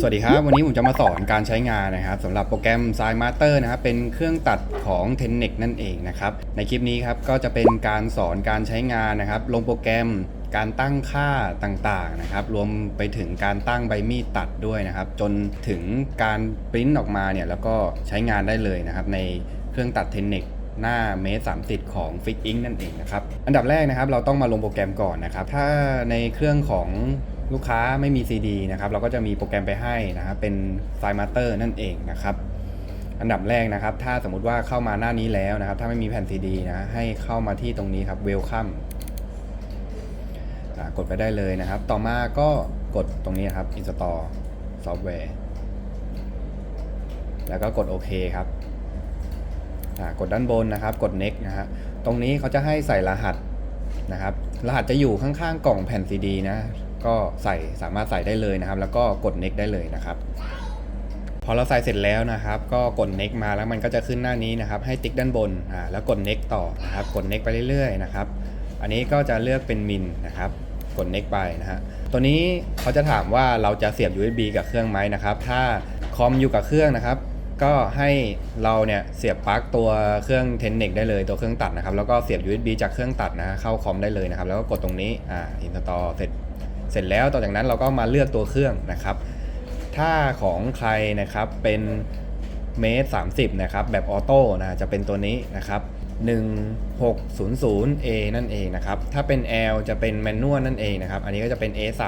สวัสดีครับ วันนี้ผมจะมาสอนการใช้งานนะครับสำหรับโปรแกรม s i g n Master นะครับเป็นเครื่องตัดของ t e n n e c นั่นเองนะครับในคลิปนี้ครับก็จะเป็นการสอนการใช้งานนะครับ ลงโปรแกรมการตั้งค่าต่างๆนะครับ รวมไปถึงการตั้งใบมีดตัดด้วยนะครับ จนถึงการปริ้นออกมาเนี่ยแล้วก็ใช้งานได้เลยนะครับ ในเครื่องตัด t e n n e c หน้าเมตรสามสิบของ Fix Ink นั่นเองนะครับ อันดับแรกนะครับ เราต้องมาลงโปรแกรมก่อนนะครับ ถ้าในเครื่องของ ลูกค้าไม่มี CD นะครับเราก็จะมีโปรแกรมไปให้นะครับเป็น f i l e Master นั่นเองนะครับ อันดับแรกนะครับ ถ้าสมมุติว่าเข้ามาหน้านี้แล้วนะครับ ถ้าไม่มีแผ่น CD นะให้เข้ามาที่ตรงนี้ครับ Welcome กดไปได้เลยนะครับ ต่อมาก็กดตรงนี้ครับ Install Software แล้วก็กดโอเคครับกดด้านบนนะครับ กด next นะฮะตรงนี้เขาจะให้ใส่รหัสนะครับ รหัสจะอยู่ข้างๆกล่องแผ่นซีดีนะ ก็ใส่สามารถใส่ได้เลยนะครับ แล้วก็กด next ได้เลยนะครับ พอเราใส่เสร็จแล้วนะครับ ก็กด next มาแล้วมันก็จะขึ้นหน้านี้นะครับ ให้ติ๊กด้านบนอ่าแล้วกด next ต่อนะครับ กด next ไปเรื่อยๆนะครับ อันนี้ก็จะเลือกเป็นมินนะครับกด next ไปนะฮะตัวนี้เขาจะถามว่าเราจะเสียบ USB กับเครื่องไหมนะครับ ถ้าคอมอยู่กับเครื่องนะครับก็ให้เราเนี่ยเสียบปลั๊กตัวเครื่องเทนเน็กได้เลยตัวเครื่องตัดนะครับ แล้วก็เสียบ USB จากเครื่องตัดนะเข้าคอมได้เลยนะครับ แล้วก็กดตรงนี้อ่าอินสตอลเสร็จ เสร็จแล้วต่อจากนั้นเราก็มาเลือกตัวเครื่องนะครับ ถ้าของใครนะครับเป็นเมตร30นะครับแบบออโต้นะจะเป็นตัวนี้นะครับ 1600A นั่นเองนะครับ ถ้าเป็น L จะเป็นแมนนวลนั่นเองนะครับ อันนี้ก็จะเป็น A3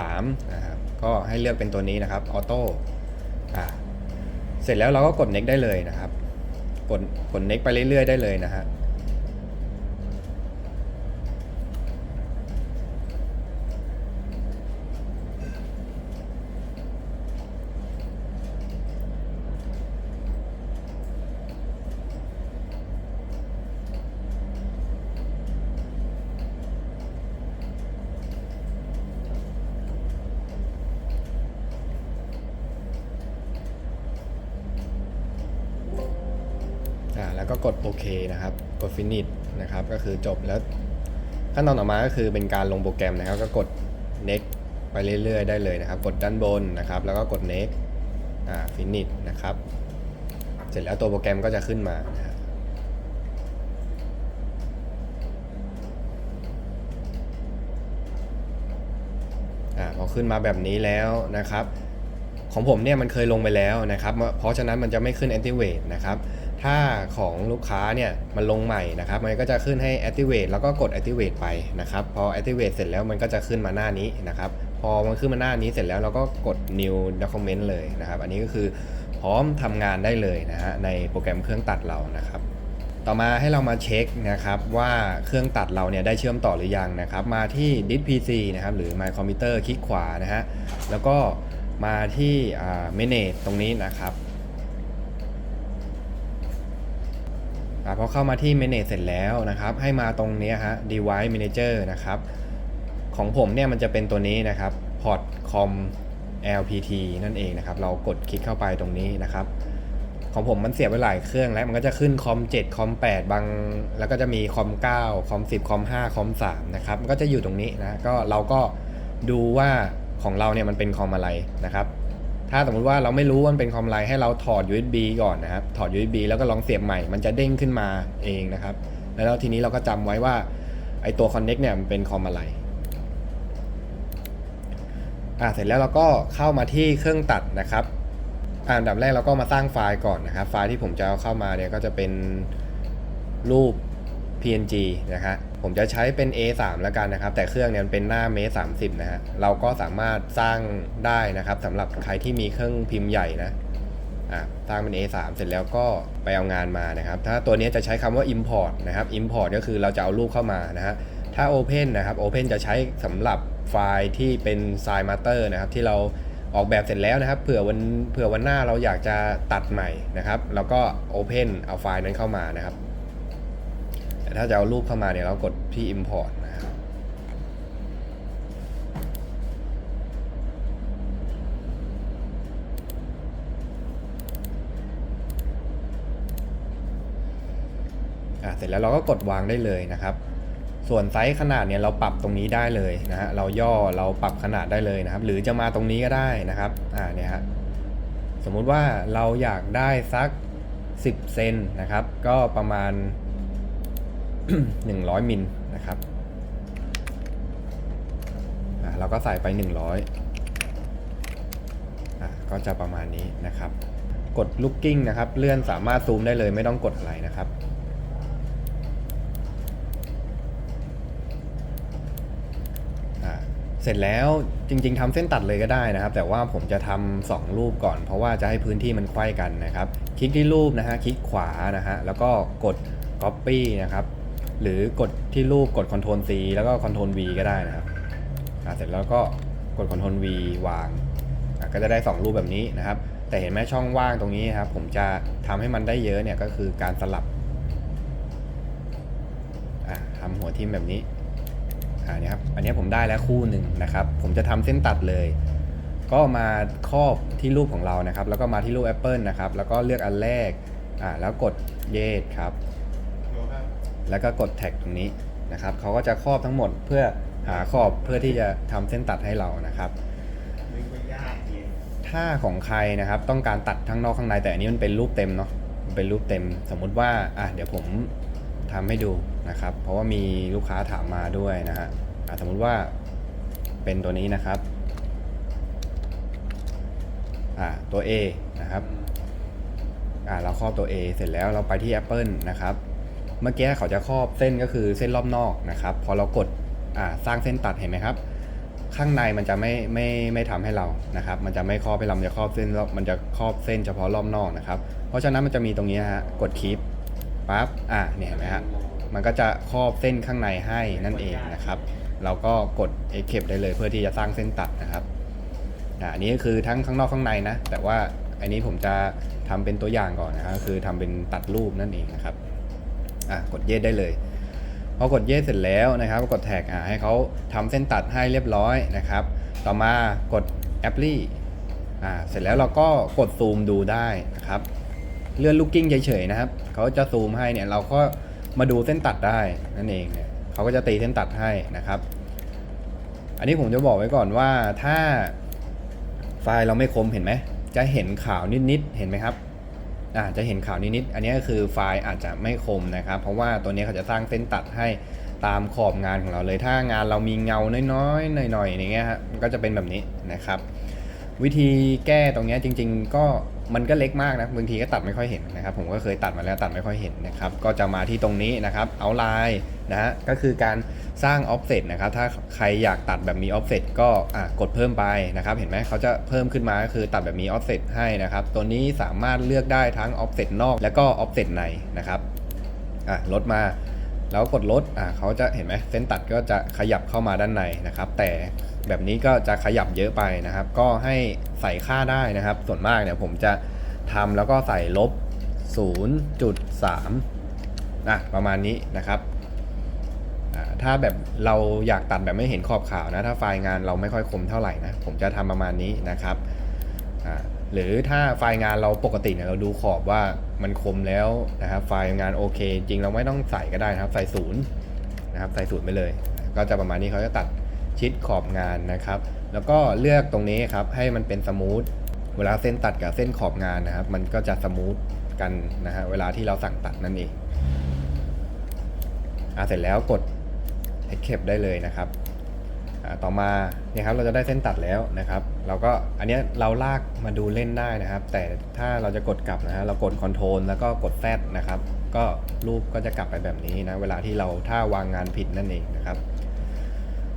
นะครับก็ให้เลือกเป็นตัวนี้นะครับออโต้อ่าเสร็จแล้วเราก็กด next ได้เลยนะครับ กดกด next ไปเรื่อยๆได้เลยนะฮะ ก็กดโอเคนะครับ กด finish นะครับ ก็คือจบแล้วขั้นตอนต่อมาก็คือเป็นการลงโปรแกรมนะครับ ก็กด next ไปเรื่อยๆ ได้เลยนะครับ กดด้านบนนะครับ แล้วก็กด next อ่า finish นะครับ เสร็จแล้วตัวโปรแกรมก็จะขึ้นมานะฮะอ่าพอขึ้นมาแบบนี้แล้วนะครับของผมเนี่ยมันเคยลงไปแล้วนะครับ เพราะฉะนั้นมันจะไม่ขึ้น activate นะครับ ถ้าของลูกค้าเนี่ยมันลงใหม่นะครับมันก็จะขึ้นให้ activate แล้วก็กด activate ไปนะครับพอ activate เสร็จแล้วมันก็จะขึ้นมาหน้านี้นะครับพอมันขึ้นมาหน้านี้เสร็จแล้วเราก็กด new document เลยนะครับ อันนี้ก็คือพร้อมทำงานได้เลยนะฮะในโปรแกรมเครื่องตัดเรานะครับต่อมาให้เรามาเช็คนะครับว่าเครื่องตัดเราเนี่ยได้เชื่อมต่อหรือยังนะครับ มาที่ d i s PC นะครับหรือ my computer คลิกขวานะฮะแล้วก็มาที่ manage ตรงนี้นะครับอา พอเข้ามาที่ manage เสร็จแล้วนะครับ ให้มาตรงนี้ฮะ device manager นะครับ ของผมเนี่ยมันจะเป็นตัวนี้นะครับ port com lpt นั่นเองนะครับ เรากดคลิกเข้าไปตรงนี้นะครับ ของผมมันเสียบไว้หลายเครื่องแล้ว มันก็จะขึ้นคอม7คอม8บาง แล้วก็จะมีคอม9คอม10คอม5คอม3นะครับ มันก็จะอยู่ตรงนี้นะ ก็เราก็ดูว่าของเราเนี่ยมันเป็นคอมอะไรนะครับ ถ้าสมมติว่าเราไม่รู้ว่ามันเป็นคอมไรให้เราถอด USB ก่อนนะครับ ถอด USB แล้วก็ลองเสียบใหม่ มันจะเด้งขึ้นมาเองนะครับ แล้วทีนี้เราก็จำไว้ว่าไอตัว Connect เนี่ยมันเป็นคอมอะไรอ่าเสร็จแล้วเราก็เข้ามาที่เครื่องตัดนะครับอ่าอันดับแรกเราก็มาสร้างไฟล์ก่อนนะครับ ไฟล์ที่ผมจะเอาเข้ามาเนี่ยก็จะเป็นรูป PNG นะฮะ ผมจะใช้เป็น A3 แล้วกันนะครับ แต่เครื่องเนี่ยมันเป็นหน้าเมตร30 นะฮะ เราก็สามารถสร้างได้นะครับสำหรับใครที่มีเครื่องพิมพ์ใหญ่นะอ่าสร้างเป็น A3 เสร็จแล้วก็ไปเอางานมานะครับ ถ้าตัวนี้จะใช้คำว่า import นะครับ import ก็คือเราจะเอารูปเข้ามานะฮะ ถ้า open นะครับ open จะใช้สำหรับไฟล์ที่เป็น size master นะครับที่เราออกแบบเสร็จแล้วนะครับเผื่อวันเผื่อวันหน้าเราอยากจะตัดใหม่นะครับเราก็ open เอาไฟล์นั้นเข้ามานะครับ แต่ถ้าจะเอารูปเข้ามาเนี่ยเรากดที่ import นะครับอะเสร็จแล้วเราก็กดวางได้เลยนะครับ ส่วนไซส์ขนาดเนี่ยเราปรับตรงนี้ได้เลยนะฮะเราย่อเราปรับขนาดได้เลยนะครับ หรือจะมาตรงนี้ก็ได้นะครับอ่าเนี่ยฮะสมมุติว่าเราอยากได้สัก 10 เซนนะครับ ก็ประมาณ 100 มิลนะครับเราก็ใส่ไป 100อะก็จะประมาณนี้นะครับ กด looking นะครับ เลื่อนสามารถซูมได้เลยไม่ต้องกดอะไรนะครับเสร็จแล้วจริงๆทำเส้นตัดเลยก็ได้นะครับ แต่ว่าผมจะทำสองรูปก่อน เพราะว่าจะให้พื้นที่มันไขว้กันนะครับ คลิกที่รูปนะฮะคลิกขวานะฮะแล้วก็กด copy นะครับ หรือกดที่รูปกด Ctrl C แล้วก็ Ctrl V ก็ได้นะครับเสร็จแล้วก็กด Ctrl V วาง ก็จะได้ 2 รูปแบบนี้นะครับ แต่เห็นไหมช่องว่างตรงนี้ครับ ผมจะทำให้มันได้เยอะเนี่ยก็คือการสลับอะทำหัวทิมแบบนี้อ่าเนี่ยครับอันนี้ผมได้แล้วคู่หนึ่งนะครับ ผมจะทำเส้นตัดเลย ก็มาครอบที่รูปของเรานะครับ แล้วก็มาที่รูปแอปเปิลนะครับ แล้วก็เลือกอันแรกอ่าแล้วกดเยสครับ แล้วก็กดแท็กตรงนี้นะครับเขาก็จะครอบทั้งหมดเพื่อหาขอบเพื่อที่จะทำเส้นตัดให้เรานะครับถ้าของใครนะครับต้องการตัดทั้งนอกข้างในแต่อันนี้มันเป็นรูปเต็มเนาะเป็นรูปเต็ม สมมุติว่าอะเดี๋ยวผมทำให้ดูนะครับ เพราะว่ามีลูกค้าถามมาด้วยนะฮะอะสมมุติว่าเป็นตัวนี้นะครับอะตัว A นะครับอะเราครอบตัว A เสร็จแล้วเราไปที่ Apple นะครับ เมื่อกี้เขาจะครอบเส้นก็คือเส้นรอบนอกนะครับ พอเรากดสร้างเส้นตัดเห็นไหมครับ ข้างในมันจะไม่ไม่ไม่ทำให้เรานะครับ มันจะไม่ครอบให้เรามันจะครอบเส้นมันจะครอบเส้นเฉพาะรอบนอกนะครับ เพราะฉะนั้นมันจะมีตรงนี้ฮะกดคลิปปั๊บอะเนี่ยเห็นไหมฮะมันก็จะครอบเส้นข้างในให้นั่นเองนะครับ เราก็กด escape ได้เลยเพื่อที่จะสร้างเส้นตัดนะครับอ่าอันนี้ก็คือทั้งข้างนอกข้างในนะ แต่ว่าอันนี้ผมจะทำเป็นตัวอย่างก่อนนะครับคือทำเป็นตัดรูปนั่นเองนะครับ อะกดเยสได้เลยพอกดเยสเสร็จแล้วนะครับก็กดแท็กอะให้เขาทำเส้นตัดให้เรียบร้อยนะครับ ต่อมากดแอปลี่อ่าเสร็จแล้วเราก็กดซูมดูได้นะครับ เลื่อนลูกกิ้งเฉยๆนะครับเขาจะซูมให้เนี่ยเราก็มาดูเส้นตัดได้นั่นเองเนี่ยเขาก็จะตีเส้นตัดให้นะครับ อันนี้ผมจะบอกไว้ก่อนว่าถ้าไฟล์เราไม่คมเห็นไหมจะเห็นขาวนิดๆเห็นไหมครับ จจะเห็นข่าวนิดๆอันนี้ก็คือไฟล์อาจจะไม่คมนะครับ เพราะว่าตัวนี้เขาจะสร้างเส้นตัดให้ตามขอบงานของเราเลย ถ้างานเรามีเงาน้อยๆหน่อยๆอย่างเงี้ยฮะมันก็จะเป็นแบบนี้นะครับ วิธีแก้ตรงเนี้ยจริง ๆ ก็ มันก็เล็กมากนะบางทีก็ตัดไม่ค่อยเห็นนะครับ ผมก็เคยตัดมาแล้วตัดไม่ค่อยเห็นนะครับ ก็จะมาที่ตรงนี้นะครับเอาไลน์นะฮะก็คือการสร้าง offset นะครับถ้าใครอยากตัดแบบมี offset ก็อะกดเพิ่มไปนะครับ เห็นไหมเขาจะเพิ่มขึ้นมาก็คือตัดแบบมี offset ให้นะครับ ตัวนี้สามารถเลือกได้ทั้ง offset นอก และก็ offset ในนะครับอะลดมาแล้วกดลดอะเขาจะเห็นไหมเส้นตัดก็จะขยับเข้ามาด้านในนะครับ แต่ แบบนี้ก็จะขยับเยอะไปนะครับ ก็ให้ใส่ค่าได้นะครับ ส่วนมากเนี่ยผมจะทำแล้วก็ใส่ลบ 0.3นะประมาณนี้นะครับถ้าแบบเราอยากตัดแบบไม่เห็นขอบขาวนะ ถ้าไฟล์งานเราไม่ค่อยคมเท่าไหร่นะ ผมจะทำประมาณนี้นะครับหรือถ้าไฟล์งานเราปกติเนี่ยเราดูขอบว่ามันคมแล้วนะครับไฟล์งานโอเค จริงเราไม่ต้องใส่ก็ได้นะครับ ใส่ศูนย์นะครับใส่ศูนย์ไปเลย ก็จะประมาณนี้เขาจะตัด ชิดขอบงานนะครับ แล้วก็เลือกตรงนี้ครับให้มันเป็นสมูทเวลาเส้นตัดกับเส้นขอบงานนะครับ มันก็จะสมูทกันนะฮะเวลาที่เราสั่งตัดนั่นเองอะเสร็จแล้วกด escape ได้เลยนะครับต่อมาเนี่ยครับเราจะได้เส้นตัดแล้วนะครับ เราก็อันนี้เราลากมาดูเล่นได้นะครับ แต่ถ้าเราจะกดกลับนะฮะเรากด Ctrl แล้วก็กด Z นะครับ ก็รูปก็จะกลับไปแบบนี้นะเวลาที่เราถ้าวางงานผิดนั่นเองนะครับ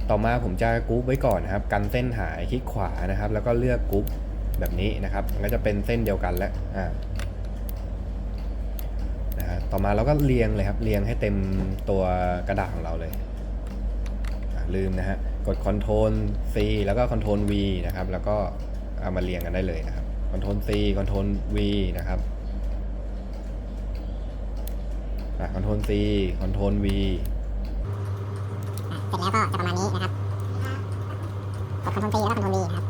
ต่อมาผมจะกรุ๊ปไว้ก่อนนะครับกันเส้นหายคลิกขวานะครับ แล้วก็เลือกกรุ๊ปแบบนี้นะครับก็จะเป็นเส้นเดียวกันแล้วอ่านะฮะต่อมาเราก็เรียงเลยครับเรียงให้เต็มตัวกระดาษของเราเลยลืมนะฮะกด Ctrl C แล้วก็ Ctrl V นะครับ แล้วก็เอามาเรียงกันได้เลยนะครับ Ctrl C Ctrl V นะครับอ่า Ctrl C Ctrl V สร็จแล้วก็จะประมาณนี้นะครับ กด Ctrl C แล้วก็ Ctrl V นะครับ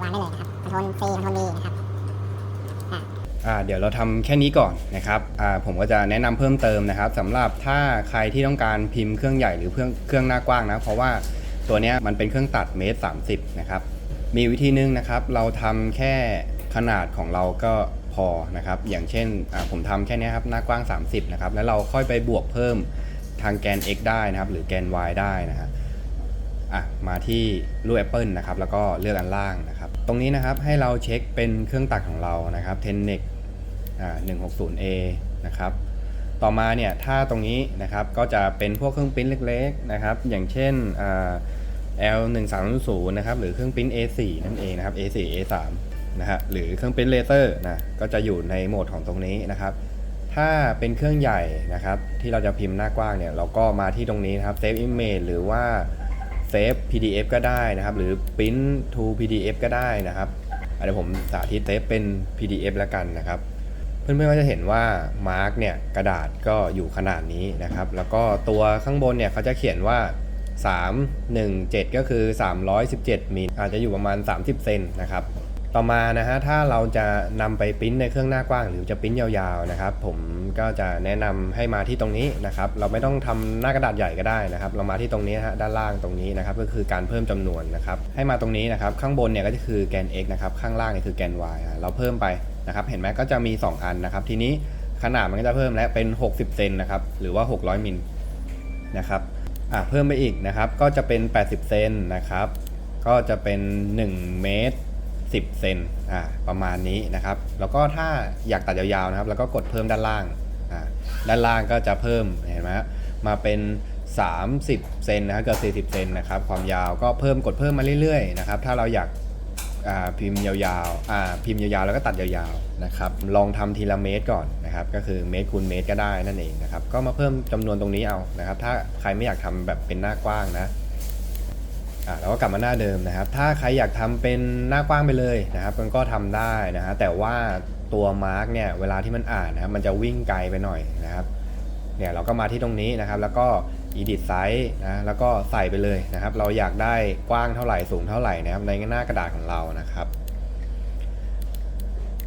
วางได้เลยนะครับ Ctrl C Ctrl V นโทนดีนะครับอ่าเดี๋ยวเราทำแค่นี้ก่อนนะครับอ่าผมก็จะแนะนำเพิ่มเติมนะครับสำหรับถ้าใครที่ต้องการพิมพ์เครื่องใหญ่หรือเครื่องเครื่องหน้ากว้างนะ เพราะว่าตัวเนี้ยมันเป็นเครื่องตัดเมตรสามสิบนะครับมีวิธีนึงนะครับ เราทำแค่ขนาดของเราก็พอนะครับ อย่างเช่นอ่าผมทำแค่นี้ครับหน้ากว้าง 30นะครับแล้วเราค่อยไปบวกเพิ่ม ทางแกน x ได้นะครับ หรือแกน y ได้นะฮะอะมาที่รูปแอปเปิลนะครับแล้วก็เลือกอันล่างนะครับ ตรงนี้นะครับให้เราเช็คเป็นเครื่องตัดของเรานะครับ Tenex อ่า 160A นะครับต่อมาเนี่ยถ้าตรงนี้นะครับก็จะเป็นพวกเครื่องปริ้นเล็กๆนะครับอย่างเช่นอ่า L 1 3 0 0นะครับหรือเครื่องปริ้น A4 นั่นเองนะครับ A4 A3 นะฮะหรือเครื่องปริ้นเลเซอร์นะก็จะอยู่ในโหมดของตรงนี้นะครับ ถ้าเป็นเครื่องใหญ่นะครับที่เราจะพิมพ์หน้ากว้างเนี่ยเราก็มาที่ตรงนี้นะครับ Save Image หรือว่า Save PDF ก็ได้นะครับ หรือ Print to PDF ก็ได้นะครับเดี๋ยวผมสาธิตเซฟเป็น PDF แล้วกันนะครับ เพื่อนๆก็จะเห็นว่ามาร์กเนี่ยกระดาษก็อยู่ขนาดนี้นะครับ แล้วก็ตัวข้างบนเนี่ยเขาจะเขียนว่า 317 ก็คือ 317มิลอาจจะอยู่ประมาณ 30 เซนนะครับ ต่อมานะฮะถ้าเราจะนำไปปริ้นในเครื่องหน้ากว้าง หรือจะปริ้นยาวๆนะครับ ผมก็จะแนะนำให้มาที่ตรงนี้นะครับ เราไม่ต้องทำหน้ากระดาษใหญ่ก็ได้นะครับ เรามาที่ตรงนี้ฮะด้านล่างตรงนี้นะครับ ก็คือการเพิ่มจำนวนนะครับ ให้มาตรงนี้นะครับ ข้างบนเนี่ยก็จะคือแกน x นะครับ ข้างล่างเนี่ยคือแกน y เราเพิ่มไปนะครับ เห็นไหมก็จะมี 2 อันนะครับ ทีนี้ขนาดมันก็จะเพิ่มแล้วเป็น 60 เซนนะครับ หรือว่า 600 มิลนะครับอะเพิ่มไปอีกนะครับ ก็จะเป็น 80 เซนนะครับ ก็จะเป็น 1 เมตร 10 เซนอ่าประมาณนี้นะครับ แล้วก็ถ้าอยากตัดยาวๆนะครับ แล้วก็กดเพิ่มด้านล่างอ่าด้านล่างก็จะเพิ่มเห็นไหมมาเป็น 30 เซนนะครับเกือบ40 เซนนะครับ ความยาวก็เพิ่มกดเพิ่มมาเรื่อยๆนะครับ ถ้าเราอยากอ่าพิมพ์ยาวๆอ่าพิมพ์ยาวๆ แล้วก็ตัดยาวๆ นะครับ ลองทำทีละเมตรก่อนนะครับ ก็คือเมตรคูณเมตรก็ได้นั่นเองนะครับ ก็มาเพิ่มจำนวนตรงนี้เอานะครับ ถ้าใครไม่อยากทำแบบเป็นหน้ากว้างนะ อะเราก็กลับมาหน้าเดิมนะครับ ถ้าใครอยากทำเป็นหน้ากว้างไปเลยนะครับ มันก็ทำได้นะฮะแต่ว่าตัวมาร์กเนี่ยเวลาที่มันอ่านนะครับมันจะวิ่งไกลไปหน่อยนะครับเนี่ยเราก็มาที่ตรงนี้นะครับ แล้วก็ edit size นะแล้วก็ใส่ไปเลยนะครับ เราอยากได้กว้างเท่าไหร่สูงเท่าไหร่นะครับ ในหน้ากระดาษของเรานะครับ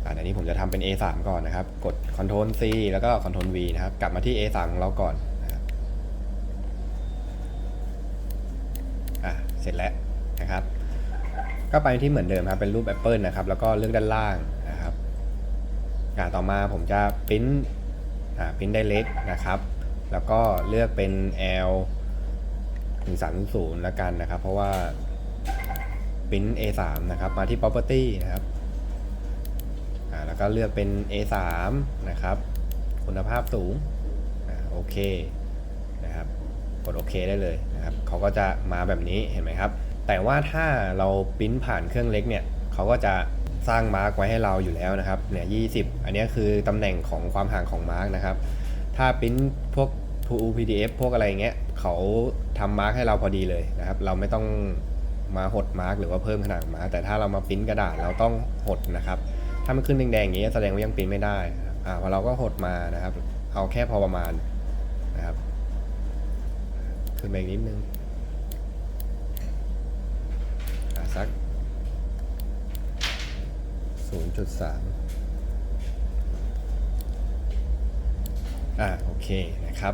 อันนี้ผมจะทำเป็น A3 ก่อนนะครับ กด Ctrl C แล้วก็ Ctrl V นะครับ กลับมาที่ A3 ของเราก่อนนะครับ อะ เสร็จแล้วนะครับ ก็ไปที่เหมือนเดิมครับเป็นรูปแอปเปิลนะครับ แล้วก็เลือกด้านล่างนะครับต่อมาผมจะปริ้นอ่าปริ้นไดเ c กนะครับ แล้วก็เลือกเป็น L 1 3 0แล้วกันนะครับ เพราะว่าปริ้น A3 นะครับ มาที่ property นะครับแล้วก็เลือกเป็น A3 นะครับ คุณภาพสูงอโอเคนะครับ กดโอเคได้เลย นะครับเขาก็จะมาแบบนี้เห็นไหมครับ แต่ว่าถ้าเราปริ้นผ่านเครื่องเล็กเนี่ยเขาก็จะสร้างมาร์กไว้ให้เราอยู่แล้วนะครับเนี่ยยีอันนี้คือตำแหน่งของความห่างของมาร์กนะครับ ถ้าปริ้นพวก2 PDF พวกอะไรเงี้ยเขาทำมาร์กให้เราพอดีเลยนะครับ เราไม่ต้องมาหดมาร์กหรือว่าเพิ่มขนาดมาร์กแต่ถ้าเรามาปริ้นกระดาษเราต้องหดนะครับ ถ้ามันขึ้นแดงๆอย่างนี้แสดงว่ายังปริ้นไม่ได้อ่าพอเราก็หดมานะครับ เอาแค่พอประมาณนะครับ ขึ้นไปอีกนิดนึงอะสัก 0.3 อะโอเคนะครับ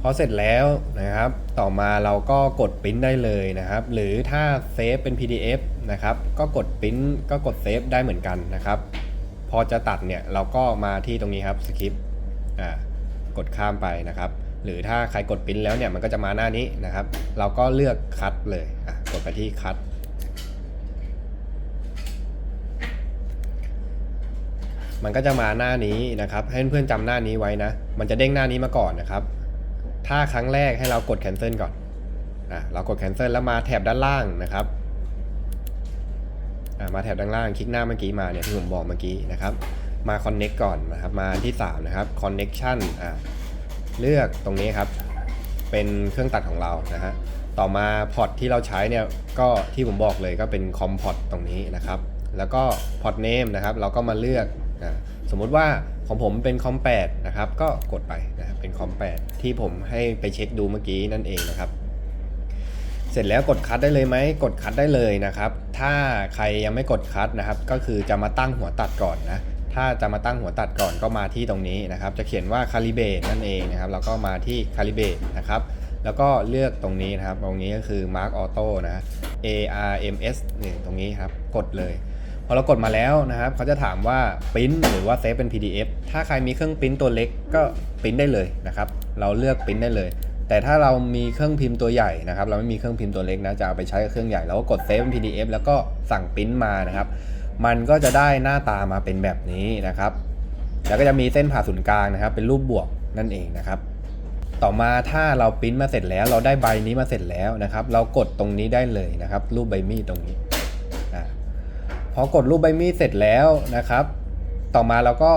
พอเสร็จแล้วนะครับ ต่อมาเราก็กดปริ้นได้เลยนะครับ หรือถ้าเซฟเป็น PDF นะครับ ก็กดปริ้นก็กดเซฟได้เหมือนกันนะครับ พอจะตัดเนี่ยเราก็มาที่ตรงนี้ครับสคริปต์อ่ากดข้ามไปนะครับ หรือถ้าใครกดปริ้นแล้วเนี่ยมันก็จะมาหน้านี้นะครับ เราก็เลือกคัดเลยอะกดไปที่คัดมันก็จะมาหน้านี้นะครับ ให้เพื่อนๆจำหน้านี้ไว้นะ มันจะเด้งหน้านี้มาก่อนนะครับ ถ้าครั้งแรกให้เรากด cancel ก่อนอะเรากด cancel แล้วมาแถบด้านล่างนะครับอะมาแถบด้านล่างคลิกหน้าเมื่อกี้มาเนี่ยที่ผมบอกเมื่อกี้นะครับ มา connect ก่อนนะครับ มาที่ 3 นะครับ connection อะ เลือกตรงนี้ครับ เป็นเครื่องตัดของเรานะฮะต่อมาพอร์ตที่เราใช้เนี่ยก็ที่ผมบอกเลยก็เป็นคอมพอร์ตตรงนี้นะครับ แล้วก็พอร์ตเนมนะครับเราก็มาเลือกนะสมมุติว่าของผมเป็นคอม8นะครับ ก็กดไปนะครับเป็นคอม8ที่ผมให้ไปเช็คดูเมื่อกี้นั่นเองนะครับเสร็จแล้วกดคัดได้เลยไหมกดคัดได้เลยนะครับ ถ้าใครยังไม่กดคัดนะครับ ก็คือจะมาตั้งหัวตัดก่อนนะ ถ้าจะมาตั้งหัวตัดก่อนก็มาที่ตรงนี้นะครับ จะเขียนว่า calibrate นั่นเองนะครับ แล้วก็มาที่ calibrate นะครับ แล้วก็เลือกตรงนี้นะครับ ตรงนี้ก็คือ mark auto นะ ARMS นี่ตรงนี้ครับ กดเลยพพอเรากดมาแล้วนะครับ เขาจะถามว่าปริ้นหรือว่าเซฟเป็น PDF ถ้าใครมีเครื่องปริ้นตัวเล็กก็ปริ้นได้เลยนะครับ เราเลือกปริ้นได้เลย แต่ถ้าเรามีเครื่องพิมพ์ตัวใหญ่นะครับ เราไม่มีเครื่องพิมพ์ตัวเล็กนะ จะเอาไปใช้กับเครื่องใหญ่ เราก็กดเซฟเป็น PDF แล้วก็สั่งปริ้นมานะครับ มันก็จะได้หน้าตามาเป็นแบบนี้นะครับ แล้วก็จะมีเส้นผ่าศูนย์กลางนะครับ เป็นรูปบวกนั่นเองนะครับ ต่อมาถ้าเราปริ้นมาเสร็จแล้ว เราได้ใบนี้มาเสร็จแล้วนะครับ เรากดตรงนี้ได้เลยนะครับ รูปใบมีดตรงนี้พอกดรูปใบมีดเสร็จแล้วนะครับ ต่อมาเราก็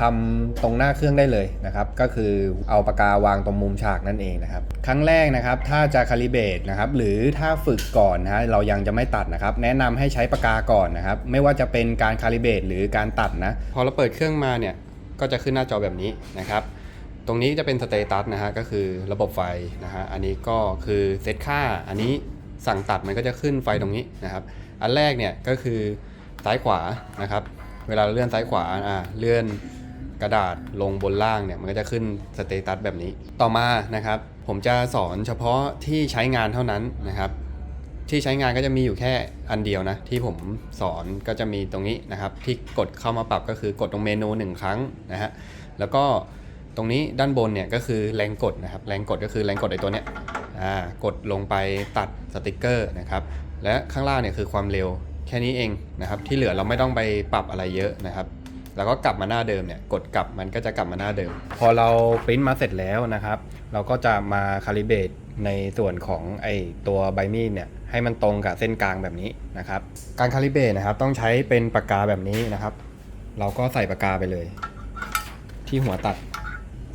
ทำตรงหน้าเครื่องได้เลยนะครับ ก็คือเอาปากกาวางตรงมุมฉากนั่นเองนะครับ ครั้งแรกนะครับ ถ้าจะคาลิเบตนะครับ หรือถ้าฝึกก่อนนะเรายังจะไม่ตัดนะครับ แนะนำให้ใช้ปากกาก่อนนะครับ ไม่ว่าจะเป็นการคาลิเบตหรือการตัดนะ พอเราเปิดเครื่องมาเนี่ย ก็จะขึ้นหน้าจอแบบนี้นะครับ ตรงนี้จะเป็นสเตตัสนะฮะ ก็คือระบบไฟนะฮะ อันนี้ก็คือเซตค่า อันนี้สั่งตัดมันก็จะขึ้นไฟตรงนี้นะครับ อันแรกเนี่ยก็คือซ้ายขวานะครับ เวลาเราเลื่อนซ้ายขวา อ่า เลื่อน กระดาษลงบนล่างเนี่ยมันก็จะขึ้นสเตตัสแบบนี้ ต่อมานะครับ ผมจะสอนเฉพาะที่ใช้งานเท่านั้นนะครับ ที่ใช้งานก็จะมีอยู่แค่อันเดียวนะ ที่ผมสอนก็จะมีตรงนี้นะครับ ที่กดเข้ามาปรับก็คือกดตรงเมนูหนึ่งครั้งนะฮะแล้วก็ตรงนี้ด้านบนเนี่ยก็คือแรงกดนะครับ แรงกดก็คือแรงกดไอ้ตัวเนี้ยอ่ากดลงไปตัดสติกเกอร์นะครับ และข้างล่างเนี่ยคือความเร็วแค่นี้เองนะครับ ที่เหลือเราไม่ต้องไปปรับอะไรเยอะนะครับ แล้วก็กลับมาหน้าเดิมเนี่ยกดกลับมันก็จะกลับมาหน้าเดิม พอเราปริ้นมาเสร็จแล้วนะครับ เราก็จะมาคาลิเบตในส่วนของไอตัวใบมีดเนี่ยให้มันตรงกับเส้นกลางแบบนี้นะครับ การคาลิเบตนะครับต้องใช้เป็นปากกาแบบนี้นะครับ เราก็ใส่ปากกาไปเลย ที่หัวตัด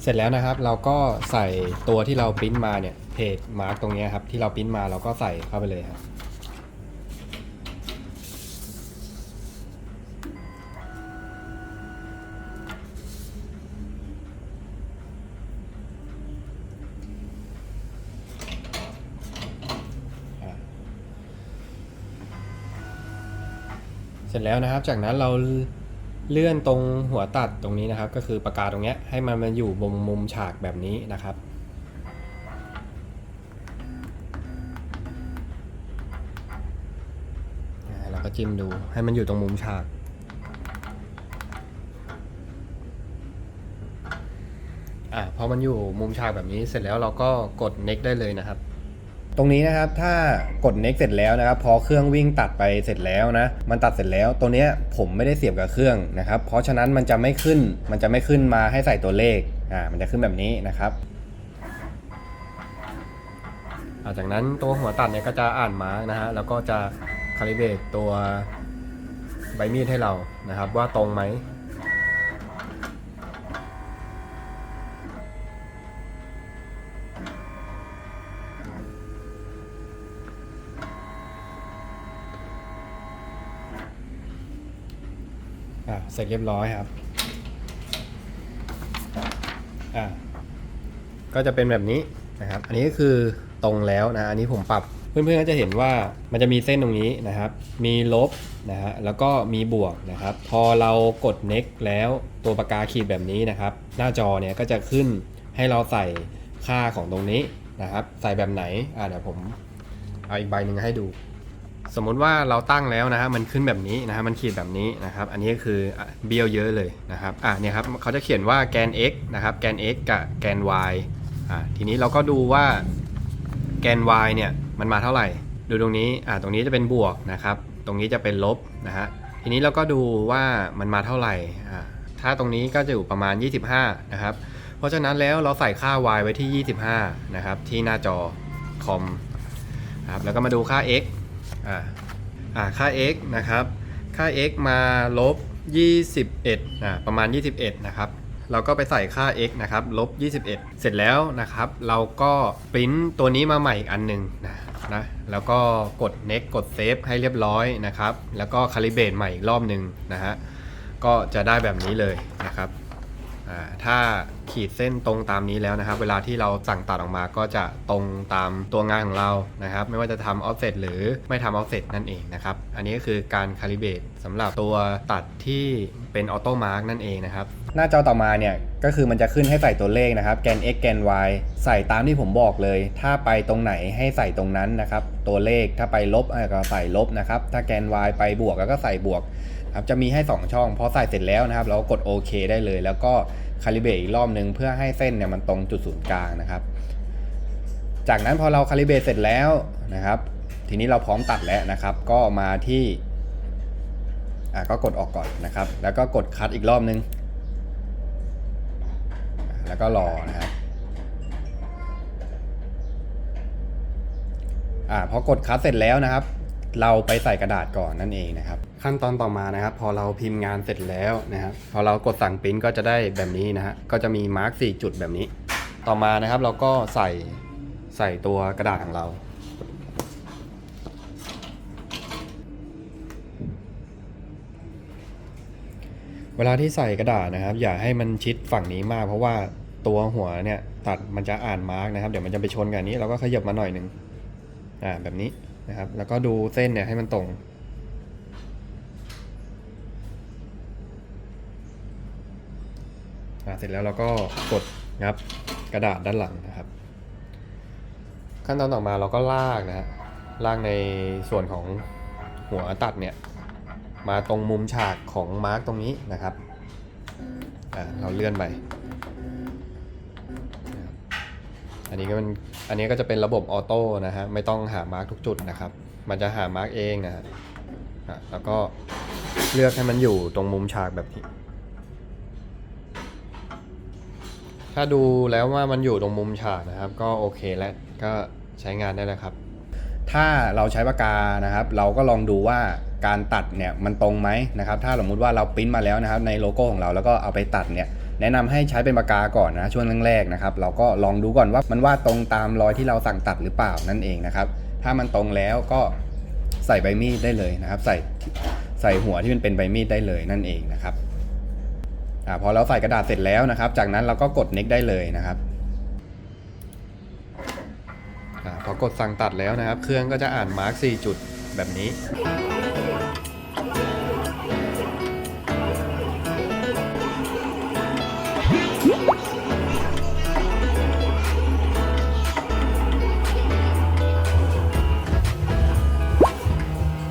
เสร็จแล้วนะครับ เราก็ใส่ตัวที่เราปริ้นมาเนี่ยเพจมาร์กตรงเนี้ยครับที่เราปริ้นมาเราก็ใส่เข้าไปเลยครับ เสร็จแล้วนะครับ จากนั้นเราเลื่อนตรงหัวตัดตรงนี้นะครับ ก็คือปากกาตรงเนี้ยให้มันมาอยู่มุมมุมฉากแบบนี้นะครับอ่าเราก็จิ้มดูให้มันอยู่ตรงมุมฉาก อ่าพอมันอยู่มุมฉากแบบนี้เสร็จแล้วเราก็กด next ได้เลยนะครับ ตรงนี้นะครับถ้ากด next เสร็จแล้วนะครับพอเครื่องวิ่งตัดไปเสร็จแล้วนะมันตัดเสร็จแล้วตัวเนี้ยผมไม่ได้เสียบกับเครื่องนะครับเพราะฉะนั้นมันจะไม่ขึ้นมันจะไม่ขึ้นมาให้ใส่ตัวเลขอ่ามันจะขึ้นแบบนี้นะครับอ่าจากนั้นตัวหัวตัดเนี่ยก็จะอ่านมาร์กนะฮะแล้วก็จะคาลิเบตตัวใบมีดให้เรานะครับว่าตรงไหม อะเสร็จเรียบร้อยครับอะก็จะเป็นแบบนี้นะครับ อันนี้ก็คือตรงแล้วนะ อันนี้ผมปรับ เพื่อนๆก็จะเห็นว่ามันจะมีเส้นตรงนี้นะครับ มีลบนะฮะ แล้วก็มีบวกนะครับ พอเรากด next แล้วตัวปากกาขีดแบบนี้นะครับ หน้าจอเนี่ยก็จะขึ้นให้เราใส่ค่าของตรงนี้นะครับ ใส่แบบไหน อะเดี๋ยวผมเอาอีกใบหนึ่งให้ดู สมมุติว่าเราตั้งแล้วนะฮะมันขึ้นแบบนี้นะฮะมันขีดแบบนี้นะครับ อันนี้ก็คือเบี้ยวเยอะเลยนะครับอะเนี่ยครับเขาจะเขียนว่าแกน x นะครับแกน x กับแกน y อะทีนี้เราก็ดูว่าแกน y เนี่ยมันมาเท่าไหร่ ดูตรงนี้อะตรงนี้จะเป็นบวกนะครับ ตรงนี้จะเป็นลบนะฮะทีนี้เราก็ดูว่ามันมาเท่าไหร่อะถ้าตรงนี้ก็จะอยู่ประมาณ 25 นะครับ เพราะฉะนั้นแล้วเราใส่ค่า y ไว้ที่ 25 นะครับ ที่หน้าจอคอมครับแล้วก็มาดูค่า x อ่าอ่าค่า x นะครับ ค่า x มาลบ 21อ่าประมาณ 21 นะครับเราก็ไปใส่ค่า x นะครับลบ 21 เสร็จแล้วนะครับ เราก็ปริ้นตัวนี้มาใหม่อีกอันหนึ่งนะนะ แล้วก็กด next กด save ให้เรียบร้อยนะครับ แล้วก็คาลิเบตใหม่อีกรอบหนึ่งนะฮะ ก็จะได้แบบนี้เลยนะครับ ถ้าขีดเส้นตรงตามนี้แล้วนะครับ เวลาที่เราสั่งตัดออกมาก็จะตรงตามตัวงานของเรานะครับ ไม่ว่าจะทำ offset หรือไม่ทำ offset นั่นเองนะครับ อันนี้ก็คือการ calibrate สำหรับตัวตัดที่เป็น auto mark นั่นเองนะครับ หน้าจอต่อมาเนี่ยก็คือมันจะขึ้นให้ใส่ตัวเลขนะครับ แกน x แกน y ใส่ตามที่ผมบอกเลย ถ้าไปตรงไหนให้ใส่ตรงนั้นนะครับ ตัวเลขถ้าไปลบก็ใส่ลบนะครับ ถ้าแกน y ไปบวกก็ใส่บวก ครับจะมีให้ 2 ช่องพอใส่เสร็จแล้วนะครับ เราก็กดโอเคได้เลย แล้วก็คาลิเบรตอีกรอบนึงเพื่อให้เส้นเนี่ยมันตรงจุดศูนย์กลางนะครับ จากนั้นพอเราคาลิเบรตเสร็จแล้วนะครับ ทีนี้เราพร้อมตัดแล้วนะครับ ก็มาที่อะก็กดออกก่อนนะครับ แล้วก็กดคัดอีกรอบนึงอะแล้วก็รอนะครับอ่าพอกดคัดเสร็จแล้วนะครับ เราไปใส่กระดาษก่อนนั่นเองนะครับ ขั้นตอนต่อมานะครับ พอเราพิมพ์งานเสร็จแล้วนะครับพอเรากดสั่งปริ้นก็จะได้แบบนี้นะฮะก็จะมีมาร์กสี่จุดแบบนี้ ต่อมานะครับเราก็ใส่ใส่ตัวกระดาษของเราเวลาที่ใส่กระดาษนะครับ อย่าให้มันชิดฝั่งนี้มาก เพราะว่าตัวหัวเนี่ยตัดมันจะอ่านมาร์กนะครับ เดี๋ยวมันจะไปชนกันนี้เราก็ขยับมาหน่อยหนึ่งอ่าแบบนี้ นะครับ แล้วก็ดูเส้นเนี่ยให้มันตรง เสร็จแล้วเราก็กดงับกระดาษด้านหลังนะครับ ขั้นตอนต่อมาเราก็ลากนะฮะลากในส่วนของหัวตัดเนี่ยมาตรงมุมฉากของมาร์กตรงนี้นะครับเราเลื่อนไป นี้ก็เป็นอันนี้ก็จะเป็นระบบออโต้นะฮะไม่ต้องหามาร์กทุกจุดนะครับ มันจะหามาร์กเองนะฮะอะแล้วก็เลือกให้มันอยู่ตรงมุมฉากแบบนี้ ถ้าดูแล้วว่ามันอยู่ตรงมุมฉากนะครับ ก็โอเคแล้วก็ใช้งานได้แล้วครับ ถ้าเราใช้ปากกานะครับ เราก็ลองดูว่าการตัดเนี่ยมันตรงไหมนะครับ ถ้าสมมุติว่าเราปริ้นมาแล้วนะครับ ในโลโก้ของเราแล้วก็เอาไปตัดเนี่ย แนะนำให้ใช้เป็นปากกาก่อนนะช่วงแรกๆนะครับเราก็ลองดูก่อนว่ามันวาดตรงตามรอยที่เราสั่งตัดหรือเปล่านั่นเองนะครับ ถ้ามันตรงแล้วก็ใส่ใบมีดได้เลยนะครับ ใส่ใส่หัวที่มันเป็นใบมีดได้เลยนั่นเองนะครับอพอเราใส่กระดาษเสร็จแล้วนะครับ จากนั้นเราก็กด next ได้เลยนะครับอพอกดสั่งตัดแล้วนะครับ เครื่องก็จะอ่านมาร์ก4จุดแบบนี้